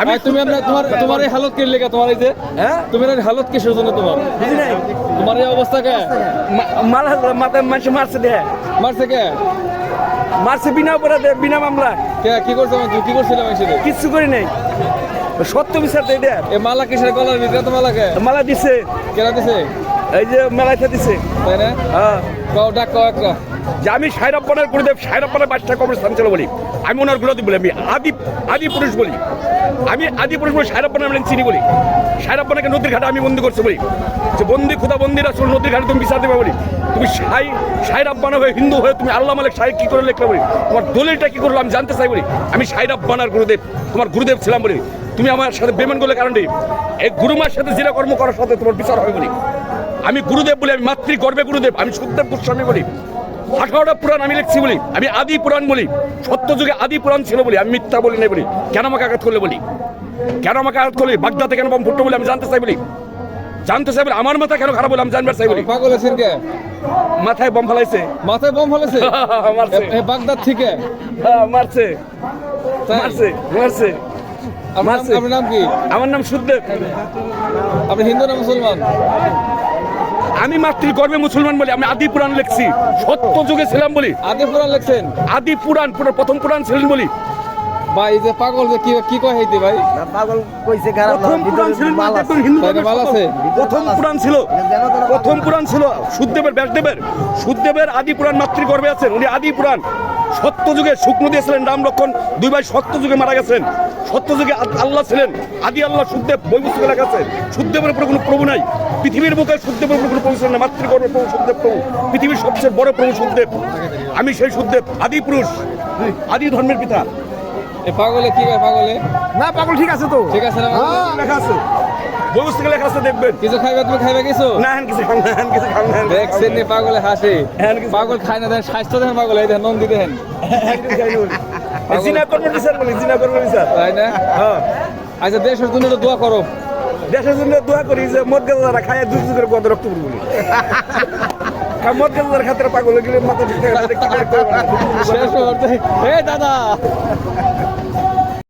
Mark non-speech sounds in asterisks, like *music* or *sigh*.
আমি তুমি আমরা তোমার তোমার এই হালত কে লেগে তোমার এই যে হ্যাঁ? এই হালত কিসের জন্য তোমার। তোমার এই অবস্থা কে? মাল মাথায় মানুষ মারছে দে মারছে কে? মারছে বিনা অপরাধে বিনা মামলা কে কি করছে আমার কি কিচ্ছু করি নাই। সত্য বিচার এই মালা কিসের? গলার ভিতরে তো মালা কে? মালা দিছে। কেনা দিছে? এই যে মেলাইতে দিছে। তাই না? হ্যাঁ। কও ডাক কও একটা। যে আমি সাইরাপ্পানের গুরুদেব সাইরাপ্পানের বাচ্চা কবরস্থান ছিল বলি। আমি ওনার গুরুদেব বলি আমি আদি আদি পুরুষ বলি। আমি আদি পুরুষ বলি সাইরাপ্পানের আমি চিনি বলি। সাইরাপ্পানাকে নদীর ঘাটে আমি বন্দি করছি বলি। যে বন্দি খুদা বন্দি রাসুল, নদীর ঘাটে তুমি বিচার দেবে বলি। তুমি সাই সাইরাপ্পানা হয়ে হিন্দু হয়ে তুমি আল্লাহ মালিক সাহেব কি করে লিখলে বলি? তোমার দলিলটা কি করল আমি জানতে চাই বলি। আমি সাইরাপ্পানার গুরুদেব, তোমার গুরুদেব ছিলাম বলি। তুমি আমার সাথে বেমান করলে কারণটি এই গুরুমার সাথে জিরা কর্ম করার সাথে তোমার বিচার হবে বলি। আমি গুরুদেব বলি, আমি মাতৃ গর্বে গুরুদেব, আমি সুখদেব গোস্বামী বলি। আঠারোটা পুরাণ আমি লিখছি বলি আমি আদি পুরাণ বলি সত্য যুগে আদি পুরাণ ছিল বলি আমি মিথ্যা বলি নাই বলি। কেন আমাকে আঘাত করলে বলি? কেন আমাকে আঘাত করলে? বাগদাতে কেন বম ফুটলো বলে আমি জানতে চাই বলি? জানতে চাই বলি আমার মাথা কেন খারাপ বলে আমি জানবার চাই বলি? পাগল আছেন কে? মাথায় বম ফেলাইছে। মাথায় বম ফেলেছে মারছে। বাগদাদ থেকে? হ্যাঁ, মারছে। মারছে মারছে। আপনার নাম- কি? আমার নাম সুখদেব। আপনি হিন্দু না মুসলমান? আমি মাতৃ গর্বে মুসলমান বলি আমি আদি পুরাণ লিখছি। সত্য যুগে ছিলাম বলি। আদি পুরাণ লিখছেন? আদি পুরাণ পুরো প্রথম পুরাণ ছিলেন বলি। ভাই যে পাগল যে কি কি কয় হইতে ভাই? পাগল কইছে গারা প্রথম পুরাণ ছিল হিন্দু মাল আছে? প্রথম পুরাণ ছিল। প্রথম পুরাণ ছিল সুখদেবের ব্যাসদেবের। সুখদেবের আদি পুরাণ মাতৃগর্ভে আছেন উনি আদি পুরাণ। সত্য যুগে শুকনো দিয়েছিলেন রাম লক্ষণ দুই ভাই সত্য যুগে মারা গেছেন। সত্য যুগে আল্লাহ ছিলেন আদি আল্লাহ সুখদেব বই পুস্তকে লেখা আছে সুখদেবের উপরে কোনো প্রভু নাই। পৃথিবীর বুকে সুখদেবের উপরে কোনো প্রভু ছিলেন না। মাতৃগর্ভের প্রভু সুখদেব প্রভু। পৃথিবীর সবচেয়ে বড় প্রভু সুখদেব। আমি সেই সুখদেব আদি পুরুষ আদি ধর্মের পিতা। এ পাগলে কি পাগলে? না পাগল ঠিক আছে তো। ঠিক আছে না লেখা আছে। বই পুস্তকে লেখা আছে দেখবেন। কিছু খাইবে তুমি খাইবে কিছু? না হ্যান কিছু খান না হ্যান কিছু খান না হ্যান। দেখছেন নি পাগলে হাসে? হ্যাঁ, কিছু- পাগল খায় না দেন স্বাস্থ্য দেন পাগল এই দেন নন্দি এই জিনা করব বিচার বলি? জিনা করব বিচার তাই না? হ্যাঁ। আচ্ছা দেশের জন্য একটু দোয়া করো। দেশের জন্য দোয়া করি যে মদ গাজারা খায় দুধ করে গদ রক্ত বলি। *laughs* মদ গাজার খাতে পাগল গেলে মাথা থাকে শেষ করতে এই দাদা!